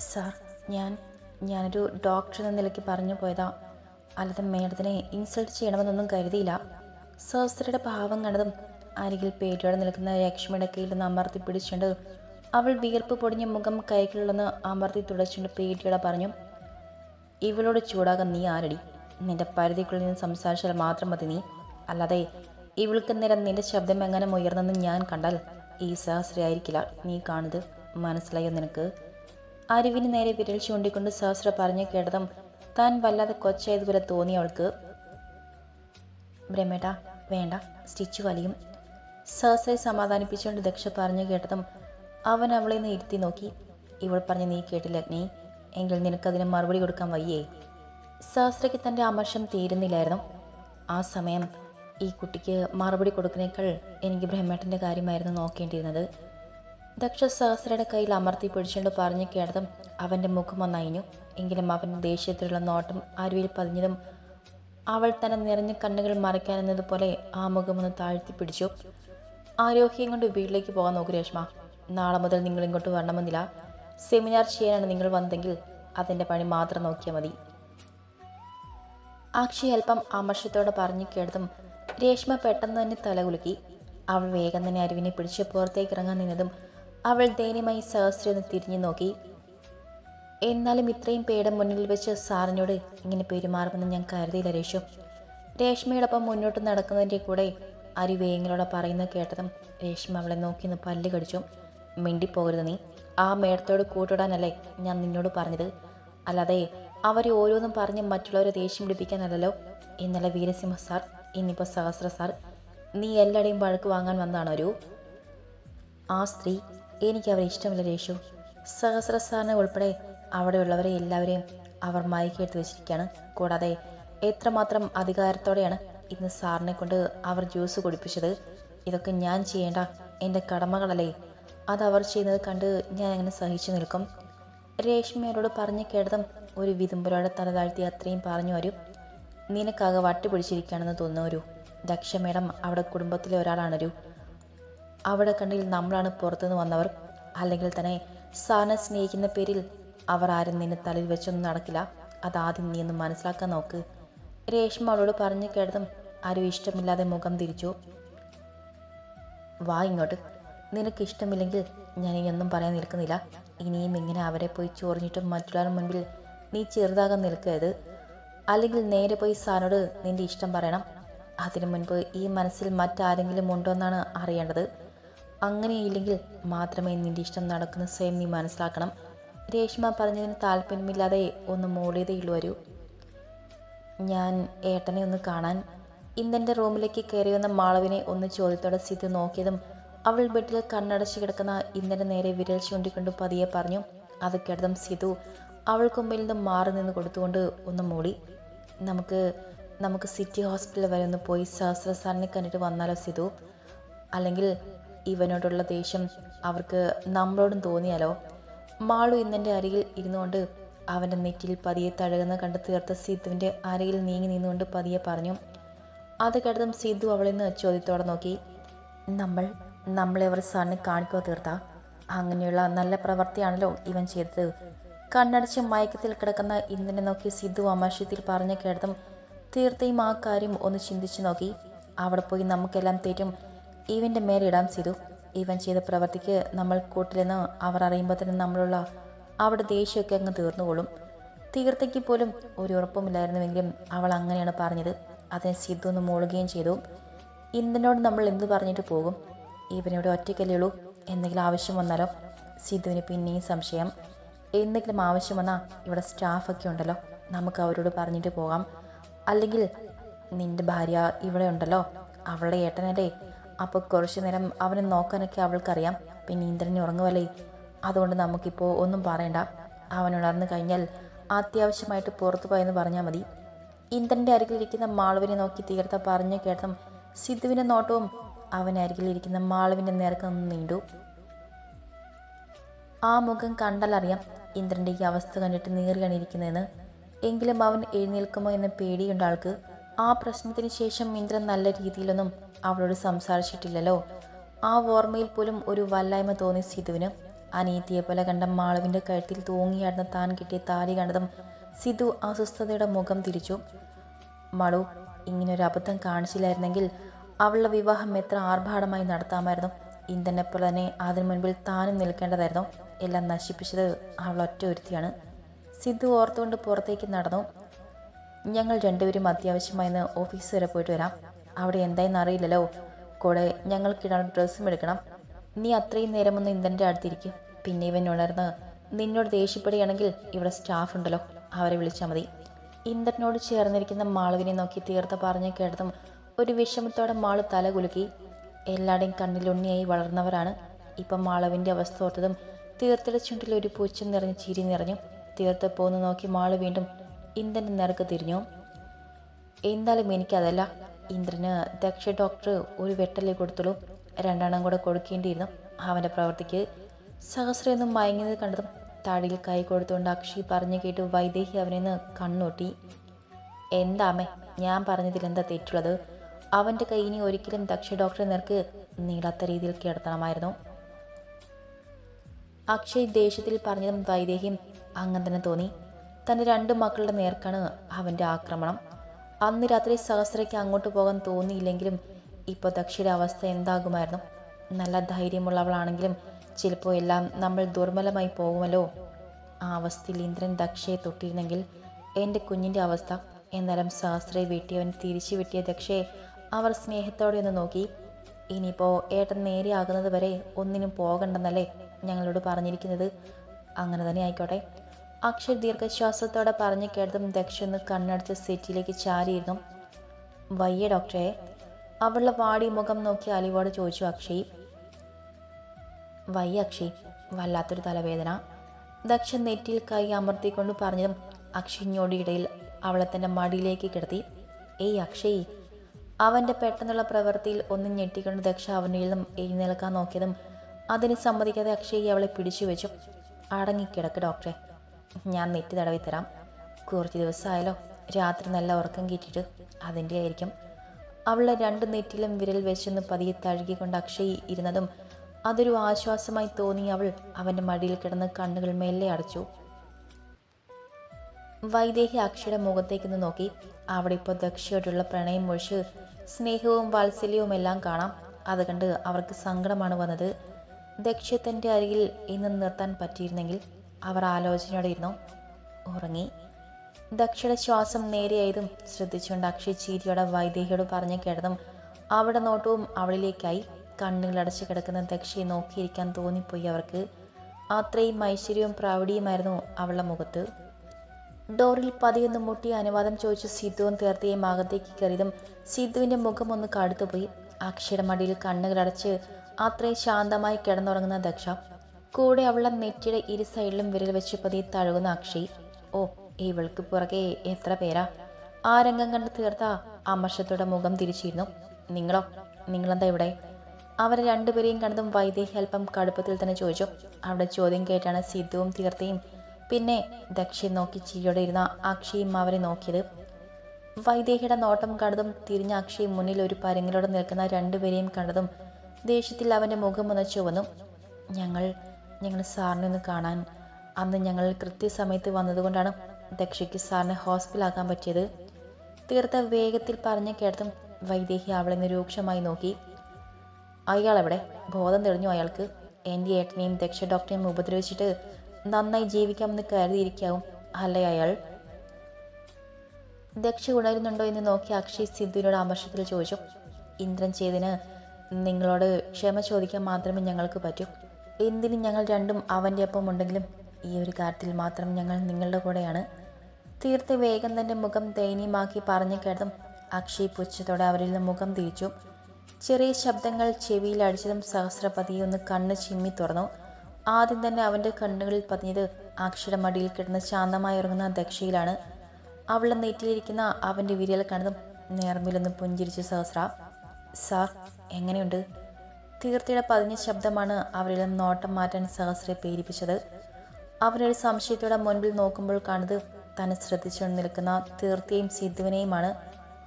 Sir ഞാൻ ഞാനൊരു doctor എന്ന നിലയ്ക്ക് പറഞ്ഞു പോയതാ. അല്ലാതെ മേഡത്തിനെ ഇൻസൾട്ട് ചെയ്യണമെന്നൊന്നും കരുതിയില്ല. സഹസ്രയുടെ ഭാവം കണ്ടതും അരികിൽ പേടിയോടെ നിൽക്കുന്ന ലക്ഷ്മിയുടെ കയ്യിൽ നിന്ന് അമർത്തി പിടിച്ചുകൊണ്ട് അവൾ വീർപ്പ് പൊടിഞ്ഞ മുഖം കൈകളിലൊന്ന് അമർത്തി തുടച്ചുകൊണ്ട് പേടിയോടെ പറഞ്ഞു ഇവളോട് ചൂടാകാൻ നീ ആരടി? നിന്റെ പരിധിക്കുള്ളിൽ നിന്ന് സംസാരിച്ചാൽ മാത്രം മതി നീ. അല്ലാതെ ഇവൾക്ക് നേരം നിന്റെ ശബ്ദം എങ്ങനെ ഉയർന്നെന്ന് ഞാൻ കണ്ടാൽ ഈ സഹസ്രയായിരിക്കില്ല നീ കാണുന്നത്. മനസ്സിലായോ നിനക്ക്? അരുവിന് നേരെ വിരൽ ചൂണ്ടിക്കൊണ്ട് സഹസ്ര പറഞ്ഞു കേട്ടതും താൻ വല്ലാതെ കൊച്ചായതുപോലെ തോന്നി അവൾക്ക് ബ്രഹ്മേട്ട വേണ്ട സ്റ്റിച്ച് വലിയും. സഹസ്രയെ സമാധാനിപ്പിച്ചുകൊണ്ട് ദക്ഷ പറഞ്ഞു കേട്ടതും അവൻ അവളെ നിന്ന് ഇരുത്തി നോക്കി. ഇവൾ പറഞ്ഞ് നീ കേട്ടില്ല അഗ്നി എങ്കിൽ നിനക്കതിന് മറുപടി കൊടുക്കാൻ വയ്യേ. സഹസ്രയ്ക്ക് തന്റെ അമർഷം തീരുന്നില്ലായിരുന്നു. ആ സമയം ഈ കുട്ടിക്ക് മറുപടി കൊടുക്കുന്നേക്കാൾ എനിക്ക് ബ്രഹ്മേട്ടന്റെ കാര്യമായിരുന്നു നോക്കേണ്ടിയിരുന്നത്. ദക്ഷ സഹസ്രയുടെ കയ്യിൽ അമർത്തി പിടിച്ചുകൊണ്ട് പറഞ്ഞു കേട്ടതും അവന്റെ മുഖം ഒന്നയഞ്ഞു. എങ്കിലും അവന്റെ ദേഷ്യത്തിലുള്ള നോട്ടം അരുവിൽ പതിഞ്ഞതും അവൾ തന്നെ നിറഞ്ഞ കണ്ണുകൾ മറയ്ക്കാനെന്നതുപോലെ ആ മുഖമൊന്ന് താഴ്ത്തി പിടിച്ചു. ആരോഗ്യം കൊണ്ട് വീട്ടിലേക്ക് പോകാൻ നോക്കൂ രേഷ്മ. നാളെ മുതൽ നിങ്ങൾ ഇങ്ങോട്ട് വരണമെന്നില്ല. സെമിനാർ ചെയ്യാനാണ് നിങ്ങൾ വന്നതെങ്കിൽ അതിന്റെ പണി മാത്രം നോക്കിയാൽ മതി. ആക്ഷി അല്പം അമർഷത്തോടെ പറഞ്ഞു കേട്ടതും രേഷ്മ പെട്ടെന്ന് തന്നെ തലകുലുക്കി അവൾ വേഗം തന്നെ അരുവിനെ പിടിച്ച് പുറത്തേക്ക് ഇറങ്ങാൻ നിന്നതും അവൾ ദയനീയമായി സഹസ്രി ഒന്ന് തിരിഞ്ഞു നോക്കി. എന്നാലും ഇത്രയും പേടെ മുന്നിൽ വെച്ച് സാറിനോട് ഇങ്ങനെ പെരുമാറുമെന്ന് ഞാൻ കരുതിയില്ല രേഷു. രേഷ്മയോടൊപ്പം മുന്നോട്ട് നടക്കുന്നതിന്റെ കൂടെ അരി വേങ്ങളോടെ പറയുന്നത് കേട്ടതും രേഷ്മ അവളെ നോക്കി നിന്ന് പല്ല് കടിച്ചു. മിണ്ടിപ്പോകരുത് നീ. ആ മേടത്തോട് കൂട്ടിടാനല്ലേ ഞാൻ നിന്നോട് പറഞ്ഞത്? അല്ലാതെ അവരെ ഓരോന്നും പറഞ്ഞ് മറ്റുള്ളവരെ ദേഷ്യം പിടിപ്പിക്കാനല്ലോ ഇന്നലെ വീരസിംഹ സാർ ഇന്നിപ്പോൾ സഹസ്ര സാർ നീ എല്ലാവരുടെയും വഴക്ക് വാങ്ങാൻ വന്നതാണോ ഒരു ആ സ്ത്രീ എനിക്ക് അവരെ ഇഷ്ടമില്ല രേഷു. സഹസ്ര ഉൾപ്പെടെ അവിടെയുള്ളവരെ എല്ലാവരെയും അവർ മയക്കെടുത്ത് വെച്ചിരിക്കുകയാണ്. കൂടാതെ എത്രമാത്രം അധികാരത്തോടെയാണ് ഇന്ന് സാറിനെ കൊണ്ട് അവർ ജ്യൂസ് കുടിപ്പിച്ചത്? ഇതൊക്കെ ഞാൻ ചെയ്യേണ്ട എന്റെ കടമകളല്ലേ? അത് അവർ ചെയ്യുന്നത് കണ്ട് ഞാൻ അങ്ങനെ സഹിച്ചു നിൽക്കും? രേഷ്മയോട് പറഞ്ഞു കേട്ടതും ഒരു വിതുമ്പലോടെ തല താഴ്ത്തി അത്രയും പറഞ്ഞു വരും നിനക്കാകെ വട്ടി പിടിച്ചിരിക്കുകയാണെന്ന് തോന്നുന്നു ഒരു ദക്ഷ മേഡം അവിടെ കുടുംബത്തിലെ ഒരാളാണൊരു. അവിടെ കണ്ടിൽ നമ്മളാണ് പുറത്തുനിന്ന് വന്നവർ. അല്ലെങ്കിൽ തന്നെ സാറിനെ സ്നേഹിക്കുന്ന പേരിൽ അവർ ആരും നിന്നെ തലയിൽ വെച്ചൊന്നും നടക്കില്ല. അതാദ്യം നീ ഒന്ന് മനസ്സിലാക്കാൻ നോക്ക്. രേഷ്മ അവളോട് പറഞ്ഞു കേട്ടതും ആരും ഇഷ്ടമില്ലാതെ മുഖം തിരിച്ചു. വാ ഇങ്ങോട്ട്. നിനക്ക് ഇഷ്ടമില്ലെങ്കിൽ ഞാൻ ഇനിയൊന്നും പറയാൻ നിൽക്കുന്നില്ല. ഇനിയും ഇങ്ങനെ അവരെ പോയി ചോറിഞ്ഞിട്ടും മറ്റുള്ളവരുടെ മുൻപിൽ നീ ചെറുതാകാൻ നിൽക്കരുത്. അല്ലെങ്കിൽ നേരെ പോയി സാറിനോട് നിന്റെ ഇഷ്ടം പറയണം. അതിനു മുൻപ് ഈ മനസ്സിൽ മറ്റാരെങ്കിലും ഉണ്ടോ എന്നാണ് അറിയേണ്ടത്. അങ്ങനെയില്ലെങ്കിൽ മാത്രമേ നിന്റെ ഇഷ്ടം നടക്കുന്ന സ്വയം നീ മനസ്സിലാക്കണം. രേഷ്മ പറഞ്ഞതിന് താല്പര്യമില്ലാതെ ഒന്ന് മൂളിയതേ വരൂ. ഞാൻ ഏട്ടനെ ഒന്ന് കാണാൻ ഇന്ദന്റെ റൂമിലേക്ക് കയറി വന്ന മാളവിനെ ഒന്ന് ചോദ്യത്തോടെ സ്ഥിതി നോക്കിയതും അവൾ ബെഡിൽ കണ്ണടച്ച് കിടക്കുന്ന ഇന്ദന്റെ നേരെ വിരൽ ചൂണ്ടിക്കൊണ്ട് പതിയെ പറഞ്ഞു അത് കേട്ടതും സിധു അവൾക്ക് മുമ്പിൽ നിന്ന് മാറി നിന്ന് കൊടുത്തുകൊണ്ട് ഒന്ന് മൂടി നമുക്ക് നമുക്ക് സിറ്റി ഹോസ്പിറ്റൽ വരെ ഒന്ന് പോയി സഹസ്ര സാറിനെ കണ്ടിട്ട് വന്നാലോ സിധു അല്ലെങ്കിൽ ഇവനോടുള്ള ദേഷ്യം അവർക്ക് നമ്മളോടും തോന്നിയാലോ? മാളു ഇന്നെന്റെ അരികിൽ ഇരുന്നുകൊണ്ട് അവന്റെ നെറ്റിൽ പതിയെ തഴകുന്ന കണ്ട് തീർത്ത സിദ്ധുവിന്റെ അരയിൽ നീങ്ങി നിന്നുകൊണ്ട് പതിയെ പറഞ്ഞു അത് കേട്ടതും സിദ്ധു അവളിൽ നിന്ന് ചോദ്യത്തോടെ നോക്കി. നമ്മൾ നമ്മളെ അവർ സാറിനെ കാണിക്കോ തീർത്ത? അങ്ങനെയുള്ള നല്ല പ്രവൃത്തിയാണല്ലോ ഇവൻ ചെയ്തത്. കണ്ണടച്ച് മയക്കത്തിൽ കിടക്കുന്ന ഇന്ദ്രനെ നോക്കി സിദ്ധു അമാശയത്തിൽ പറഞ്ഞു കേട്ടതും തീർത്തയും ആ കാര്യം ഒന്ന് ചിന്തിച്ചു നോക്കി. അവിടെ പോയി നമുക്കെല്ലാം തെറ്റും. ഇവന്റെ മേലെ ഇടാം സിധു ഇവൻ ചെയ്ത പ്രവൃത്തിക്ക് നമ്മൾ കൂട്ടിലെന്ന് അവർ അറിയുമ്പോൾ തന്നെ നമ്മളുള്ള അവിടെ ദേഷ്യമൊക്കെ അങ്ങ് തീർന്നുകൊള്ളും. തീർത്തയ്ക്ക് പോലും ഒരു ഉറപ്പുമില്ലായിരുന്നുവെങ്കിലും അവൾ അങ്ങനെയാണ് പറഞ്ഞത്. അതിനെ സിദ്ധു ഒന്ന് മൂളുകയും ചെയ്തു. ഇന്ദ്രനോട് നമ്മൾ എന്ത് പറഞ്ഞിട്ട് പോകും? ഇവനോട് ഒറ്റയ്ക്കല്ലേയുള്ളൂ എന്തെങ്കിലും ആവശ്യം വന്നാലോ? സിദ്ധുവിന് പിന്നെയും സംശയം. എന്തെങ്കിലും ആവശ്യം വന്നാൽ ഇവിടെ സ്റ്റാഫൊക്കെ ഉണ്ടല്ലോ. നമുക്ക് അവരോട് പറഞ്ഞിട്ട് പോകാം. അല്ലെങ്കിൽ നിന്റെ ഭാര്യ ഇവിടെ ഉണ്ടല്ലോ. അവളുടെ ഏട്ടനല്ലേ അപ്പോൾ കുറച്ചു നേരം അവനെ നോക്കാനൊക്കെ അവൾക്കറിയാം. പിന്നെ ഇന്ദ്രനെ ഉറങ്ങുമല്ലേ അതുകൊണ്ട് നമുക്കിപ്പോൾ ഒന്നും പറയണ്ട. അവൻ ഉണർന്നു കഴിഞ്ഞാൽ അത്യാവശ്യമായിട്ട് പുറത്തു പോയെന്ന് പറഞ്ഞാൽ മതി. ഇന്ദ്രന്റെ അരികിലിരിക്കുന്ന മാളുവിനെ നോക്കി തീർത്ത പറഞ്ഞു കേട്ടതും സിദ്ധുവിന്റെ നോട്ടവും അവനരികിലിരിക്കുന്ന മാളുവിന്റെ നേർക്ക് നീണ്ടു. ആ മുഖം കണ്ടാലറിയാം ഇന്ദ്രന്റെ ഈ അവസ്ഥ കണ്ടിട്ട് നീറിയാണ് ഇരിക്കുന്നതെന്ന് എങ്കിലും അവൻ എഴുന്നേൽക്കുമോ എന്ന പേടിയുണ്ട് ആൾക്ക്. ആ പ്രശ്നത്തിന് ശേഷം ഇന്ദ്രൻ നല്ല രീതിയിലൊന്നും അവളോട് സംസാരിച്ചിട്ടില്ലല്ലോ. ആ ഓർമ്മയിൽ പോലും ഒരു വല്ലായ്മ തോന്നി സിധുവിന്. അനീതിയെ പോലെ കണ്ട മാളവിന്റെ കഴുത്തിൽ തൂങ്ങിയാടുന്ന താൻ കിട്ടിയ താലി കണ്ടതും സിധു അസ്വസ്ഥതയുടെ മുഖം തിരിച്ചു. മളു ഇങ്ങനൊരു അബദ്ധം കാണിച്ചില്ലായിരുന്നെങ്കിൽ അവളുടെ വിവാഹം എത്ര ആർഭാടമായി നടത്താമായിരുന്നു. ഇന്ദ്രനെ പോലെ തന്നെ അതിനു മുൻപിൽ താനും നിൽക്കേണ്ടതായിരുന്നു. എല്ലാം നശിപ്പിച്ചത് അവൾ ഒറ്റ ഒരുത്തിയാണ്. സിദ്ധു ഓർത്തുകൊണ്ട് പുറത്തേക്ക് നടന്നു. ഞങ്ങൾ രണ്ടുപേരും അത്യാവശ്യമായിന്ന് ഓഫീസ് വരെ പോയിട്ട് വരാം. അവിടെ എന്തായെന്ന് അറിയില്ലല്ലോ. കൂടെ ഞങ്ങൾക്കിടാൻ ഡ്രസ്സും എടുക്കണം. നീ അത്രയും നേരമൊന്ന് ഇന്ദ്രന്റെ അടുത്തിരിക്കും. പിന്നെ ഇവൻ ഉണർന്ന് നിന്നോട് ദേഷ്യപ്പെടുകയാണെങ്കിൽ ഇവിടെ സ്റ്റാഫ് ഉണ്ടല്ലോ. അവരെ വിളിച്ചാൽ മതി. ഇന്ദ്രനോട് ചേർന്നിരിക്കുന്ന മാളുവിനെ നോക്കി തീർത്ത പറഞ്ഞു കേട്ടതും ഒരു വിഷമത്തോടെ മാൾ തല കുലുക്കി. എല്ലാവരുടെയും കണ്ണിലുണ്ണിയായി വളർന്നവരാണ്. ഇപ്പം മാളവിന്റെ അവസ്ഥ ഓർത്തതും തീർത്തയുടെ ചുണ്ടിൽ ഒരു പൂച്ചം നിറഞ്ഞ് ചിരി നിറഞ്ഞു. തീർത്ത് പോന്ന് നോക്കി മാൾ വീണ്ടും ഇന്ദ്രന്റെ നേർക്ക് തിരിഞ്ഞു. എന്തായാലും എനിക്കതല്ല. ഇന്ദ്രന് ദക്ഷ ഡോക്ടർ ഒരു വെട്ടലേ കൊടുത്തുള്ളൂ. രണ്ടെണ്ണം കൂടെ കൊടുക്കേണ്ടിയിരുന്നു അവന്റെ പ്രവൃത്തിക്ക്. സഹസ്രയൊന്നും മയങ്ങിയത് കണ്ടതും താടിയിൽ കൈ കൊടുത്തുകൊണ്ട് അക്ഷി പറഞ്ഞു കേട്ട് വൈദേഹി അവനെന്ന് കണ്ണൂട്ടി എന്താമേ ഞാൻ പറഞ്ഞതിൽ എന്താ തെറ്റുള്ളത്? അവന്റെ കൈ ഇനി ഒരിക്കലും ദക്ഷ ഡോക്ടറെ നേർക്ക് നീളാത്ത രീതിയിൽ കിടത്തണമായിരുന്നു. അക്ഷയ് ദേഷ്യത്തിൽ പറഞ്ഞതും വൈദേഹിയും അങ്ങനെ തന്നെ തോന്നി. തന്റെ രണ്ട് മക്കളുടെ നേർക്കാണ് അവന്റെ ആക്രമണം. അന്ന് രാത്രി സഹസ്രയ്ക്ക് അങ്ങോട്ട് പോകാൻ തോന്നിയില്ലെങ്കിലും ഇപ്പോൾ ദക്ഷയുടെ അവസ്ഥ എന്താകുമായിരുന്നു? നല്ല ധൈര്യമുള്ളവളാണെങ്കിലും ചിലപ്പോൾ എല്ലാം നമ്മൾ ദുർബലമായി പോകുമല്ലോ? ആ അവസ്ഥയിൽ ഇന്ദ്രൻ ദക്ഷയെ തൊട്ടിരുന്നെങ്കിൽ എന്റെ കുഞ്ഞിന്റെ അവസ്ഥ. എന്നാലും സഹസ്രയെ വെട്ടിയവൻ തിരിച്ചു വെട്ടിയ ദക്ഷയെ അവർ സ്നേഹത്തോടെ ഒന്ന് നോക്കി. ഇനിയിപ്പോൾ ഏട്ടൻ നേരെയാകുന്നത് വരെ ഒന്നിനും പോകണ്ടെന്നല്ലേ ഞങ്ങളോട് പറഞ്ഞിരിക്കുന്നത്? അങ്ങനെ തന്നെ ആയിക്കോട്ടെ. അക്ഷർ ദീർഘശ്വാസത്തോടെ പറഞ്ഞു കേട്ടതും ദക്ഷ ഒന്ന് കണ്ണടച്ച് സീറ്റിലേക്ക് ചാരിയിരുന്നു. വയ്യ ഡോക്ടറെ അവളുടെ വാടി മുഖം നോക്കി അലിവോട് ചോദിച്ചു അക്ഷയ്. വയ്യ അക്ഷയ് വല്ലാത്തൊരു തലവേദന. ദക്ഷ നെറ്റിയിൽ കൈ അമർത്തിക്കൊണ്ട് പറഞ്ഞതും ഇടയിൽ അവളെ തന്റെ മടിയിലേക്ക് കിടത്തി. ഏയ് അക്ഷയ് അവന്റെ പെട്ടെന്നുള്ള പ്രവൃത്തിയിൽ ഒന്ന് ഞെട്ടിക്കൊണ്ട് ദക്ഷ അവനിൽ നിന്നും എഴുന്നേൽക്കാൻ നോക്കിയതും അതിന് സമ്മതിക്കാതെ അക്ഷയ് അവളെ പിടിച്ചു വെച്ചു അടങ്ങിക്കിടക്ക് ഡോക്ടറെ ഞാൻ നെറ്റ് തടവി തരാം. കുറച്ച് ദിവസമായാലോ രാത്രി നല്ല ഉറക്കം കിട്ടിയിട്ട് അതിന്റെ ആയിരിക്കും. അവളെ രണ്ട് നെറ്റിലും വിരൽ വെച്ചൊന്ന് പതിയെ തഴുകിക്കൊണ്ട് അക്ഷയ് ഇരുന്നതും അതൊരു ആശ്വാസമായി തോന്നി അവൾ അവന്റെ മടിയിൽ കിടന്ന് കണ്ണുകൾ മേലെ അടച്ചു. വൈദേഹി അക്ഷയുടെ മുഖത്തേക്കൊന്ന് നോക്കി. അവിടെ ഇപ്പോൾ ദക്ഷയോടുള്ള പ്രണയം ഒഴിച്ച് സ്നേഹവും വാത്സല്യവും എല്ലാം കാണാം. അത് കണ്ട് അവർക്ക് സങ്കടമാണ് വന്നത്. ദക്ഷ തന്റെ അരികിൽ ഇന്ന് നിർത്താൻ പറ്റിയിരുന്നെങ്കിൽ അവർ ആലോചനയോടെ ഇരുന്നു ഉറങ്ങി. ദക്ഷയുടെ ശ്വാസം നേരെയായതും ശ്രദ്ധിച്ചുകൊണ്ട് അക്ഷയ് ചീരിയോടെ വൈദേഹിയോട് പറഞ്ഞു കേട്ടതും അവിടെ നോട്ടവും അവളിലേക്കായി കണ്ണുകളടച്ച് കിടക്കുന്ന ദക്ഷയെ നോക്കിയിരിക്കാൻ തോന്നിപ്പോയി അവർക്ക്. അത്രയും ഐശ്വര്യവും പ്രൗഢിയുമായിരുന്നു അവളുടെ മുഖത്ത്. ഡോറിൽ പതിയൊന്ന് മുട്ടി അനുവാദം ചോദിച്ച് സിദ്ധുവും തീർത്തയും അകത്തേക്ക് കയറിയതും സിദ്ധുവിന്റെ മുഖം ഒന്ന് കടുത്തുപോയി. അക്ഷയുടെ മടിയിൽ കണ്ണുകളടച്ച് അത്രയും ശാന്തമായി കിടന്നുറങ്ങുന്ന ദക്ഷ കൂടെ അവളെ നെറ്റിയുടെ ഇരു സൈഡിലും വിരൽ വെച്ച് പതി തഴുകുന്ന അക്ഷയ് ഓ ഇവൾക്ക് പുറകെ എത്ര പേരാ? ആ രംഗം കണ്ട് തീർത്ത അമർഷത്തോടെ മുഖം തിരിച്ചിരുന്നു. നിങ്ങളോ? നിങ്ങളെന്താ ഇവിടെ? അവരെ രണ്ടുപേരെയും കണ്ടതും വൈദേഹി അല്പം കടുപ്പത്തിൽ തന്നെ ചോദിച്ചു. അവിടെ ചോദ്യം കേട്ടാണ് സിദ്ധുവും തീർത്തയും. പിന്നെ ദക്ഷിൺ നോക്കി ചിരിയോടെ ഇരുന്ന അക്ഷയും അവരെ നോക്കിയത്. വൈദേഹിയുടെ നോട്ടം കണ്ടതും തിരിഞ്ഞ അക്ഷയ് മുന്നിൽ ഒരു പരങ്ങിലോടെ നിൽക്കുന്ന രണ്ടുപേരെയും കണ്ടതും ദേഷ്യത്തിൽ അവന്റെ മുഖം ഒന്ന് ചുവന്നു. ഞങ്ങൾ ഞങ്ങൾ സാറിനെ ഒന്ന് കാണാൻ. അന്ന് ഞങ്ങൾ കൃത്യസമയത്ത് വന്നതുകൊണ്ടാണ് ദക്ഷയ്ക്ക് സാറിനെ ഹോസ്പിറ്റലാക്കാൻ പറ്റിയത്. തീർത്ത വേഗത്തിൽ പറഞ്ഞ കേട്ടതും വൈദേഹി അവളെ നിരൂക്ഷമായി നോക്കി. അയാളെവിടെ? ബോധം തെളിഞ്ഞു അയാൾക്ക്. എന്റെ ഏട്ടനെയും ദക്ഷ ഡോക്ടറെയും ഉപദ്രവിച്ചിട്ട് നന്നായി ജീവിക്കാമെന്ന് കരുതിയിരിക്കാവും അല്ലേ അയാൾ? ദക്ഷ ഉണരുന്നുണ്ടോ എന്ന് നോക്കി അക്ഷയ് സിദ്ധുവിനോട് അമർഷത്തിൽ ചോദിച്ചു. ഇന്ദ്രൻ ചെയ്തിന് നിങ്ങളോട് ക്ഷമ ചോദിക്കാൻ മാത്രമേ ഞങ്ങൾക്ക് പറ്റൂ. എന്തിനും ഞങ്ങൾ രണ്ടും അവന്റെ ഒപ്പം ഉണ്ടെങ്കിലും ഈ ഒരു കാര്യത്തിൽ മാത്രം ഞങ്ങൾ നിങ്ങളുടെ കൂടെയാണ്. തീർത്ത് വേഗം തന്റെ മുഖം ദയനീയമാക്കി പറഞ്ഞു കേട്ടതും അക്ഷയ് പുച്ഛത്തോടെ അവരിൽ നിന്ന് മുഖം തിരിച്ചു. ചെറിയ ശബ്ദങ്ങൾ ചെവിയിൽ അടിച്ചതും സഹസ്രപതി ഒന്ന് കണ്ണ് ചിമ്മി തുറന്നു. ആദ്യം തന്നെ അവന്റെ കണ്ണുകളിൽ പതിഞ്ഞത് അക്ഷയുടെ മടിയിൽ കിടന്ന് ശാന്തമായി ഉറങ്ങുന്ന ദക്ഷയിലാണ്. അവളെ നെറ്റിലിരിക്കുന്ന അവന്റെ വിരൽ കണ്ടതും നേർമിലൊന്ന് പുഞ്ചിരിച്ചു സഹസ്ര സാർ എങ്ങനെയുണ്ട്? തീർത്തിയുടെ പതിഞ്ഞ ശബ്ദമാണ് അവരിൽ നോട്ടം മാറ്റാൻ സഹസ്രയെ പേരിപ്പിച്ചത് അവരൊരു സംശയത്തോടെ മുൻപിൽ നോക്കുമ്പോൾ കാണുന്നത് തന്നെ ശ്രദ്ധിച്ചുകൊണ്ട് നിൽക്കുന്ന തീർത്ഥയും സിദ്ധുവിനെയുമാണ്.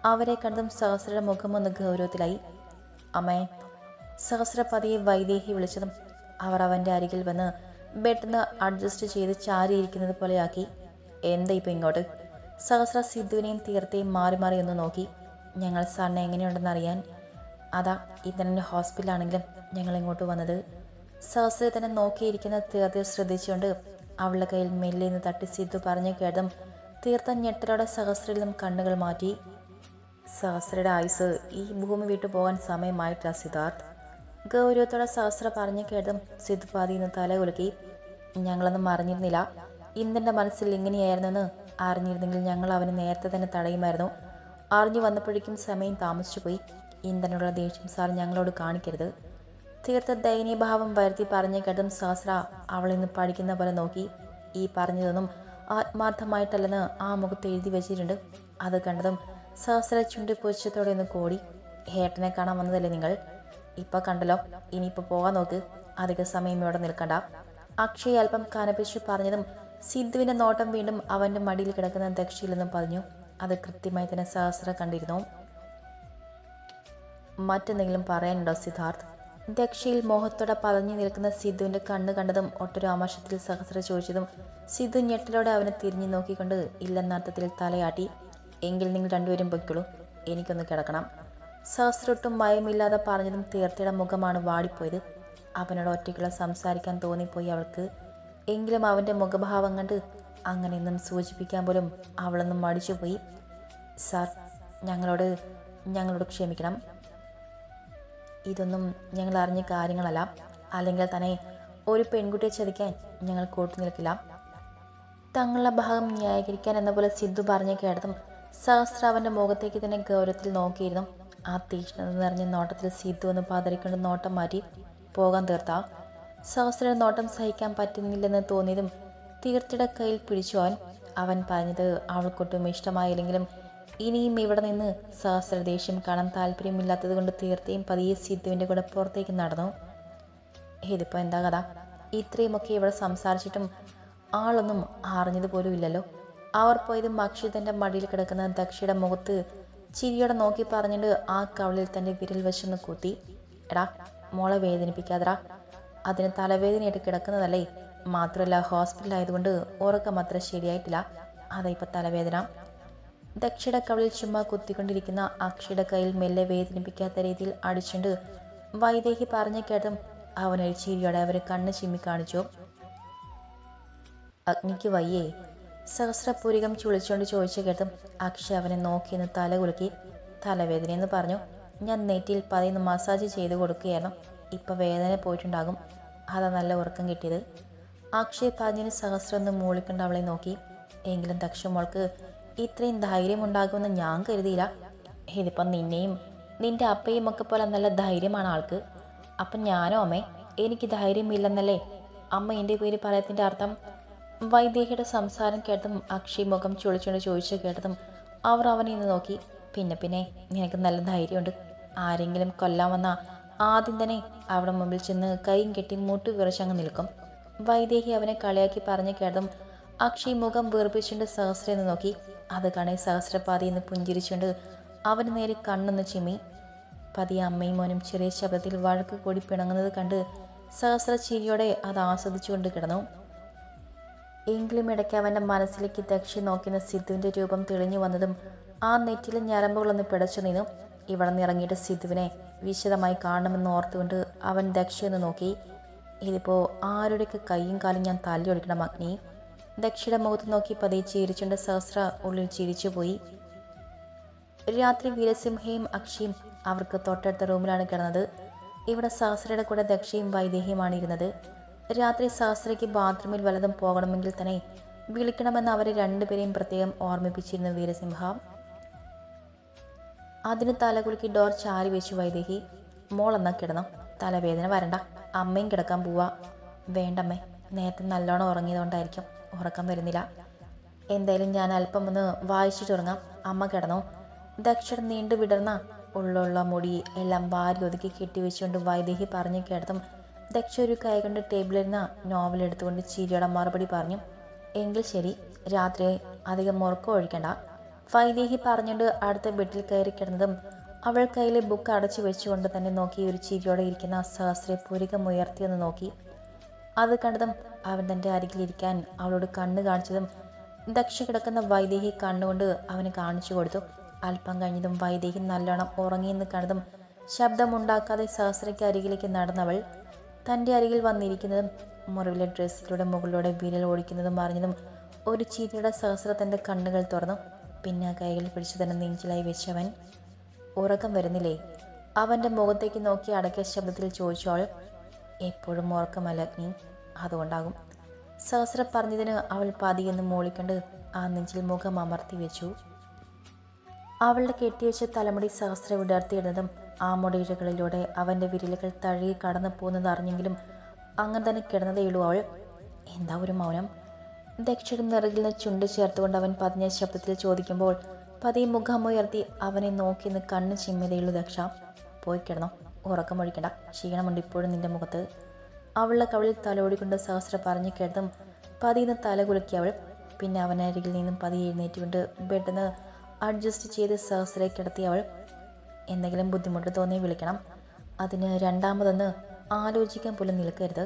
അവരെ കണ്ടതും സഹസ്രയുടെ മുഖം ഒന്ന് ഗൗരവത്തിലായി. അമ്മേ സഹസ്രപതിയെ വൈദേഹി വിളിച്ചതും അവർ അവന്റെ അരികിൽ വന്ന് പെട്ടെന്ന് അഡ്ജസ്റ്റ് ചെയ്ത് ചാരിയിരിക്കുന്നത് പോലെയാക്കി. എന്താ ഇപ്പം ഇങ്ങോട്ട്? സഹസ്ര സിദ്ധുവിനെയും തീർത്ഥയും മാറി മാറി ഒന്ന് നോക്കി. ഞങ്ങൾ സാറിനെ എങ്ങനെയുണ്ടെന്ന് അറിയാൻ അതാ ഇതന്നെ ഹോസ്പിറ്റലാണെങ്കിലും ഞങ്ങൾ ഇങ്ങോട്ട് വന്നത്. സഹസ്രയെ തന്നെ നോക്കിയിരിക്കുന്ന തീർത്ഥ ശ്രദ്ധിച്ചുകൊണ്ട് അവളുടെ കയ്യിൽ മെല്ലെ നിന്ന് തട്ടി സിദ്ധു പറഞ്ഞു കേട്ടതും തീർത്ഥ ഞെട്ടലോടെ സഹസ്രയിൽ നിന്നും കണ്ണുകൾ മാറ്റി സഹസ്രയുടെ ആയുസ് ഈ ഭൂമി വിട്ടു പോകാൻ സമയമായിട്ടാ സിദ്ധാർത്ഥ്. ഗൗരവത്തോടെ സഹസ്ര പറഞ്ഞു കേട്ടും സിദ്ധുപാതി ഇന്ന് തല കുലുക്കി ഞങ്ങളൊന്നും അറിഞ്ഞിരുന്നില്ല. ഇന്ദ്രന്റെ മനസ്സിൽ ഇങ്ങനെയായിരുന്നെന്ന് അറിഞ്ഞിരുന്നെങ്കിൽ ഞങ്ങൾ അവനെ നേരത്തെ തന്നെ തടയുമായിരുന്നു. അറിഞ്ഞു വന്നപ്പോഴേക്കും സമയം താമസിച്ചു പോയി ഇന്ദ്രനുള്ള ദേഷ്യം സാർ ഞങ്ങളോട് കാണിക്കരുത്. തീർത്ത ദയനീയഭാവം വരുത്തി പറഞ്ഞു കേട്ടും സഹസ്ര അവൾ ഇന്ന് പഠിക്കുന്ന പോലെ നോക്കി ഈ പറഞ്ഞതൊന്നും ആത്മാർത്ഥമായിട്ടല്ലെന്ന് ആ മുഖത്ത് എഴുതി വെച്ചിട്ടുണ്ട്. അത് കണ്ടതും സഹസ്ര ചുണ്ടി പൊച്ചത്തോടെ ഒന്ന് കോടി ഹേട്ടനെ കാണാൻ വന്നതല്ലേ നിങ്ങൾ? ഇപ്പൊ കണ്ടല്ലോ ഇനിയിപ്പോ പോകാൻ നോക്ക് അധിക സമയം ഇവിടെ നിൽക്കണ്ട. അക്ഷയ് അല്പം കനപ്പിച്ചു പറഞ്ഞതും സിദ്ധുവിന്റെ നോട്ടം വീണ്ടും അവന്റെ മടിയിൽ കിടക്കുന്ന ദക്ഷിയിലെന്നും പറഞ്ഞു. അത് കൃത്യമായി തന്നെ സഹസ്ര കണ്ടിരുന്നു. മറ്റെന്തെങ്കിലും പറയാനുണ്ടോ സിദ്ധാർത്ഥ്? ദക്ഷയിൽ മോഹത്തോടെ പതഞ്ഞു നിൽക്കുന്ന സിദ്ധുവിന്റെ കണ്ണ് കണ്ടതും ഒട്ടൊരാമർഷത്തിൽ സഹസ്ര ചോദിച്ചതും സിദ്ധു ഞെട്ടലോടെ അവനെ തിരിഞ്ഞു നോക്കിക്കൊണ്ട് ഇല്ലെന്നർത്ഥത്തിൽ തലയാട്ടി എങ്കിൽ നിങ്ങൾ രണ്ടുപേരും പൊയ്ക്കോളൂ എനിക്കൊന്ന് കിടക്കണം. സഹസ്രൊട്ടും മയമില്ലാതെ പറഞ്ഞതും തീർത്തയുടെ മുഖമാണ് വാടിപ്പോയത്. അവനോട് ഒറ്റയ്ക്കുള്ള സംസാരിക്കാൻ തോന്നിപ്പോയി അവൾക്ക്. എങ്കിലും അവന്റെ മുഖഭാവം കണ്ട് അങ്ങനെയൊന്നും സൂചിപ്പിക്കാൻ പോലും അവളൊന്നും മടിച്ചുപോയി. സാർ ഞങ്ങളോട് ഞങ്ങളോട് ക്ഷമിക്കണം. ഇതൊന്നും ഞങ്ങൾ അറിഞ്ഞ കാര്യങ്ങളല്ല. അല്ലെങ്കിൽ തന്നെ ഒരു പെൺകുട്ടിയെ ചതിക്കാൻ ഞങ്ങൾ കൂട്ടു നിൽക്കില്ല. തങ്ങളുടെ ഭാഗം ന്യായീകരിക്കാൻ എന്ന പോലെ സിദ്ധു പറഞ്ഞ കേട്ടതും സഹസ്ര അവന്റെ മുഖത്തേക്ക് തന്നെ ഗൗരവത്തിൽ നോക്കിയിരുന്നു. ആ തീക്ഷ്ണത നിറഞ്ഞ നോട്ടത്തിൽ സിദ്ധു ഒന്ന് പതറിക്കൊണ്ട് നോട്ടം മാറ്റി പോകാൻ തീർത്ത? സഹസ്രയുടെ നോട്ടം സഹിക്കാൻ പറ്റുന്നില്ലെന്ന് തോന്നിയതും തീർച്ചയുടെ കയ്യിൽ പിടിച്ചു അവൻ അവൻ പറഞ്ഞത് അവൾക്കൊട്ടും ഇഷ്ടമായില്ലെങ്കിലും ഇനിയും ഇവിടെ നിന്ന് സഹസ്ര ദേഷ്യം കാണാൻ താല്പര്യമില്ലാത്തത് കൊണ്ട് തീർത്തയും പതിയെ സിദ്ധുവിന്റെ കൂടെ പുറത്തേക്ക് നടന്നു. ഇതിപ്പോൾ എന്താ കഥ? ഇത്രയുമൊക്കെ ഇവിടെ സംസാരിച്ചിട്ടും ആളൊന്നും അറിഞ്ഞത് പോലും ഇല്ലല്ലോ. അവർ പോയത് അക്ഷിതന്റെ മടിയിൽ കിടക്കുന്ന ദക്ഷയുടെ മുഖത്ത് ചിരിയോടെ നോക്കി പറഞ്ഞിട്ട് ആ കവളിൽ തന്റെ വിരൽ വശൊന്ന് കൂത്തി എടാ മോളെ വേദനിപ്പിക്കാതെടാ. അതിന് തലവേദനയായിട്ട് കിടക്കുന്നതല്ലേ? മാത്രമല്ല ഹോസ്പിറ്റലായതുകൊണ്ട് ഉറക്കം അത്ര ശരിയായിട്ടില്ല. അതാ ഇപ്പം തലവേദന. ദക്ഷയുടെ കവളിൽ ചുമ്മാ കുത്തിക്കൊണ്ടിരിക്കുന്ന അക്ഷയുടെ കയ്യിൽ മെല്ലെ വേദനിപ്പിക്കാത്ത രീതിയിൽ അടിച്ചുകൊണ്ട് വൈദേഹി പറഞ്ഞു കേട്ടും അവൻ ചിരിയോടെ അവരെ കണ്ണ് ചിമ്മി കാണിച്ചു. അഗ്നിക്ക് വയ്യേ സഹസ്രപൂരികം ചുളിച്ചുകൊണ്ട് ചോദിച്ചു കേട്ടും അക്ഷയ അവനെ നോക്കിയെന്ന് തല കുലുക്കി തലവേദനയെന്ന് പറഞ്ഞു. ഞാൻ നെറ്റിയിൽ പതിന്ന് മസാജ് ചെയ്ത് കൊടുക്കുകയായിരുന്നു. ഇപ്പം വേദന പോയിട്ടുണ്ടാകും. അതാ നല്ല ഉറക്കം കിട്ടിയത്. അക്ഷയ് പറഞ്ഞതിന് സഹസ്രം ഒന്ന് മൂളിക്കൊണ്ട് അവളെ നോക്കി. എങ്കിലും ദക്ഷമോൾക്ക് ഇത്രയും ധൈര്യം ഉണ്ടാകുമെന്ന് ഞാൻ കരുതിയില്ല. ഇതിപ്പം നിന്നെയും നിന്റെ അപ്പയും ഒക്കെ പോലെ നല്ല ധൈര്യമാണ് ആൾക്ക്. അപ്പം ഞാനോ അമ്മേ? എനിക്ക് ധൈര്യമില്ലെന്നല്ലേ? അമ്മ എന്റെ പേര് പറയത്തിന്റെ അർത്ഥം? വൈദേഹിയുടെ സംസാരം കേട്ടതും അക്ഷയ് മുഖം ചുളിച്ചുകൊണ്ട് ചോദിച്ചു കേട്ടതും അവർ അവനെ ഇന്ന് നോക്കി. പിന്നെ പിന്നെ നിനക്ക് നല്ല ധൈര്യമുണ്ട്. ആരെങ്കിലും കൊല്ലാൻ വന്ന ആദ്യം തന്നെ അവിടെ മുമ്പിൽ ചെന്ന് കൈയും കെട്ടി മുട്ടു വിറച്ചങ്ങ് നിൽക്കും. വൈദേഹി അവനെ കളിയാക്കി പറഞ്ഞു കേട്ടതും അക്ഷയ് മുഖം വീർപ്പിച്ചുകൊണ്ട് സഹസ്രം നോക്കി. അത് കാണെ സഹസ്രപാതി എന്ന് പുഞ്ചിരിച്ചുകൊണ്ട് അവന് നേരെ കണ്ണൊന്ന് ചിമ്മി. പതിയെ അമ്മയും മോനും ചെറിയ ശബ്ദത്തിൽ വഴക്ക് കൂടി പിണങ്ങുന്നത് കണ്ട് സഹസ്ര ചിരിയോടെ അത് ആസ്വദിച്ചുകൊണ്ട് കിടന്നു. എങ്കിലും ഇടയ്ക്ക് അവന്റെ മനസ്സിലേക്ക് ദക്ഷി നോക്കുന്ന സിദ്ധുവിന്റെ രൂപം തെളിഞ്ഞു വന്നതും ആ നെറ്റിലെ ഞരമ്പുകളൊന്ന് പിടച്ചു നിന്നു. ഇവിടെ നിറങ്ങിയിട്ട് സിദ്ധുവിനെ വിശദമായി കാണണമെന്ന് ഓർത്തുകൊണ്ട് അവൻ ദക്ഷിയൊന്ന് നോക്കി. ഇതിപ്പോൾ ആരുടെയൊക്കെ കൈയും കാലും ഞാൻ തല്ലി ഒടിക്കണം അഗ്നി ദക്ഷിയുടെ മുഖത്ത് നോക്കി പതിയെ ചിരിച്ചുകൊണ്ട് സഹസ്ര ഉള്ളിൽ ചിരിച്ചുപോയി. രാത്രി വീരസിംഹയും അക്ഷയും അവർക്ക് തൊട്ടടുത്ത റൂമിലാണ് കിടന്നത്. ഇവിടെ സഹസ്രയുടെ കൂടെ ദക്ഷയും വൈദേഹിയുമാണ് ഇരുന്നത്. രാത്രി സഹസ്രയ്ക്ക് ബാത്റൂമിൽ വല്ലതും പോകണമെങ്കിൽ തന്നെ വിളിക്കണമെന്ന് അവരെ രണ്ടുപേരെയും പ്രത്യേകം ഓർമ്മിപ്പിച്ചിരുന്നു വീരസിംഹ. അതിന് തലകുലുക്കി ഡോർ ചാരി വെച്ചു വൈദേഹി. മോളെന്നാ കിടന്നു? തലവേദന വരണ്ട. അമ്മയും കിടക്കാൻ പോവാ. വേണ്ടമ്മേ നേരത്തെ നല്ലോണം ഉറങ്ങിയതുകൊണ്ടായിരിക്കും. ഉറക്കം വരുന്നില്ല. എന്തായാലും ഞാൻ അല്പം ഒന്ന് വായിച്ചു തുടങ്ങാം. അമ്മ കിടന്നു. ദക്ഷൻ നീണ്ടു വിടർന്ന ഉള്ളുള്ള മുടി എല്ലാം വാരി ഒതുക്കി കെട്ടിവെച്ചുകൊണ്ട് വൈദേഹി പറഞ്ഞു കേട്ടതും ദക്ഷ ഒരു കൈ കൊണ്ട് ടേബിളിരുന്ന നോവൽ എടുത്തുകൊണ്ട് ചിരിയുടെ മറുപടി പറഞ്ഞു. എങ്കിൽ ശരി. രാത്രി അധികം ഉറക്കം ഒഴിക്കണ്ട. വൈദേഹി പറഞ്ഞുകൊണ്ട് അടുത്ത ബെഡിൽ കയറി കിടന്നതും അവൾ കയ്യിലെ ബുക്ക് അടച്ചു വെച്ചുകൊണ്ട് തന്നെ നോക്കി ഒരു ചിരിയോടെ ഇരിക്കുന്ന സഹസ്രെ പൂരികം ഉയർത്തിയൊന്ന് നോക്കി. അത് കണ്ടതും അവൻ തന്റെ അരികിലിരിക്കാൻ അവളോട് കണ്ണ് കാണിച്ചതും ദക്ഷ കിടക്കുന്ന വൈദേഹി കണ്ണുകൊണ്ട് അവന് കാണിച്ചു കൊടുത്തു. അല്പം കഴിഞ്ഞതും വൈദേഹി നല്ലോണം ഉറങ്ങിയെന്ന് കണ്ടതും ശബ്ദമുണ്ടാക്കാതെ സഹസ്രയ്ക്ക് അരികിലേക്ക് നടന്നവൾ തന്റെ അരികിൽ വന്നിരിക്കുന്നതും മുറിവിലെ ഡ്രസ്സിലൂടെ മുകളിലൂടെ വിരൽ ഓടിക്കുന്നതും അറിഞ്ഞതും ഒരു ചീരിയുടെ സഹസ്ര തന്റെ കണ്ണുകൾ തുറന്നു. പിന്നെ ആ കൈകൾ പിടിച്ചു തന്നെ നെഞ്ചിലായി വെച്ചവൻ ഉറക്കം വരുന്നില്ലേ? അവന്റെ മുഖത്തേക്ക് നോക്കി അടക്കിയ ശബ്ദത്തിൽ ചോദിച്ചോൾ എപ്പോഴും ഉറക്കമല്ല അഗ്നി. അതുകൊണ്ടാകും. സഹസ്ര പറഞ്ഞതിന് അവൾ പതിയെന്ന് മൂളിക്കൊണ്ട് ആ നെഞ്ചിൽ മുഖം അമർത്തി വെച്ചു. അവളുടെ കെട്ടിവെച്ച തലമുടി സഹസ്ര വിടർത്തിയിടുന്നതും ആ മുടിയിഴകളിലൂടെ അവന്റെ വിരലുകൾ തഴുകി കടന്നു പോകുന്നത് അറിഞ്ഞെങ്കിലും അങ്ങനെ തന്നെ കിടന്നതേയുള്ളൂ അവൾ. എന്താ ഒരു മൗനം? ദക്ഷിണ നിറകിൽ നിന്ന് ചുണ്ട് ചേർത്തുകൊണ്ട് അവൻ പതിഞ്ഞ ശബ്ദത്തിൽ ചോദിക്കുമ്പോൾ പതിയെ മുഖമുയർത്തി അവനെ നോക്കി നിന്ന് കണ്ണ് ചിമ്മതയുള്ളൂ ദക്ഷ. പോയി കിടന്നോ. ഉറക്കമൊഴിക്കണ്ട ക്ഷീണമുണ്ട് ഇപ്പോഴും നിന്റെ മുഖത്ത്. അവളുടെ കവളിൽ തലോടിക്കൊണ്ട് സഹസ്ര പറഞ്ഞു കേട്ടതും പതിയെന്ന് തല കുലുക്കി അവൾ പിന്നെ അവനരികിൽ നിന്നും പതിയെ എഴുന്നേറ്റുകൊണ്ട് പെട്ടെന്ന് അഡ്ജസ്റ്റ് ചെയ്ത് സഹസ്രയെ കിടത്തി അവൾ എന്തെങ്കിലും ബുദ്ധിമുട്ട് തോന്നി വിളിക്കണം. അതിന് രണ്ടാമതൊന്ന് ആലോചിക്കാൻ പോലും നിൽക്കരുത്.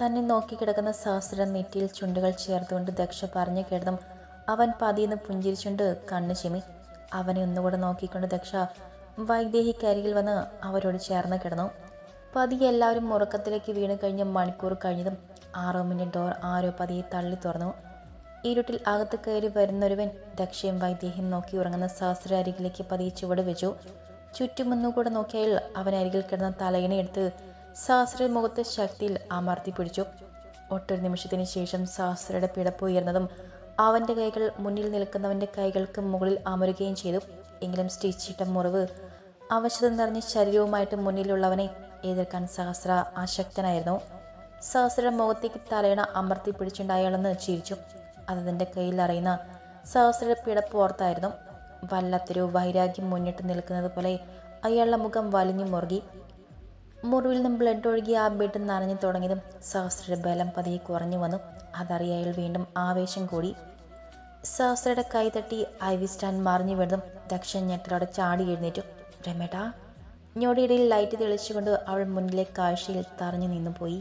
തന്നെ നോക്കി കിടക്കുന്ന സഹസ്ര നെറ്റിയിൽ ചുണ്ടുകൾ ചേർത്തുകൊണ്ട് ദക്ഷ പറഞ്ഞു കേട്ടതും അവൻ പതിയെന്ന് പുഞ്ചിരിച്ചുകൊണ്ട് കണ്ണ് ചെമി അവനെ ഒന്നുകൂടെ നോക്കിക്കൊണ്ട് ദക്ഷ വൈദേഹിക്കരികിൽ വന്ന് അവരോട് ചേർന്ന് കിടന്നു. പതിയെ എല്ലാവരും ഉറക്കത്തിലേക്ക് വീണ് കഴിഞ്ഞ മണിക്കൂർ കഴിഞ്ഞതും ആ റൂമിന്റെ ഡോർ ആരോ പതിയെ തള്ളി തുറന്നു. ഇരുട്ടിൽ അകത്ത് കയറി വരുന്നൊരുവൻ ദക്ഷയും വൈദേഹിയും നോക്കി ഉറങ്ങുന്ന സഹസ്ര അരികിലേക്ക് പതിയെ ചുവട് വെച്ചു. ചുറ്റുമൊന്നുകൂടെ നോക്കിയാൽ അരികിൽ കിടന്ന തലയിണയെടുത്ത് സഹസ്ര മുഖത്ത് ശക്തിയിൽ അമർത്തി പിടിച്ചു. ഒട്ടൊരു നിമിഷത്തിന് ശേഷം സഹസ്രയുടെ പിടപ്പ് ഉയർന്നതും അവന്റെ കൈകൾ മുന്നിൽ നിൽക്കുന്നവന്റെ കൈകൾക്ക് മുകളിൽ അമരുകയും ചെയ്തു. എങ്കിലും സ്റ്റിച്ചിട്ട മുറിവ് അവശത നിറഞ്ഞ ശരീരവുമായിട്ട് മുന്നിലുള്ളവനെ എതിർക്കാൻ സഹസ്ര ആശക്തനായിരുന്നു. സഹസ്ര മുഖത്തേക്ക് തലയണ അമർത്തി പിടിച്ചുണ്ടായാളെന്ന് ചിരിച്ചു. അത് തന്റെ കയ്യിൽ അറിയുന്ന സഹസ്രയുടെ പിടപ്പ് ഓർത്തായിരുന്നു. വല്ലാത്തൊരു വൈരാഗ്യം മുന്നിട്ട് നിൽക്കുന്നത് പോലെ അയാളുടെ മുഖം വലിഞ്ഞു മുറുകി. മുറിവിൽ നിന്നും ബ്ലഡ് ഒഴുകി ആ ബെഡ് നനഞ്ഞു തുടങ്ങിയതും സഹസ്രയുടെ ബലം പതിയെ കുറഞ്ഞു വന്നു. അതറിയ അയാൾ വീണ്ടും ആവേശം കൂടി. സഹസ്രയുടെ കൈ തട്ടി ഐ വി സ്റ്റാൻഡ് മറിഞ്ഞു വീണതും ദക്ഷൻ ഞെട്ടലോടെ ചാടി എഴുന്നേറ്റു. രമേട്ടാ ഞൊടിയിടയിൽ ലൈറ്റ് തെളിച്ചുകൊണ്ട് അവൾ മുന്നിലെ കാഴ്ചയിൽ തറഞ്ഞു നിന്നു പോയി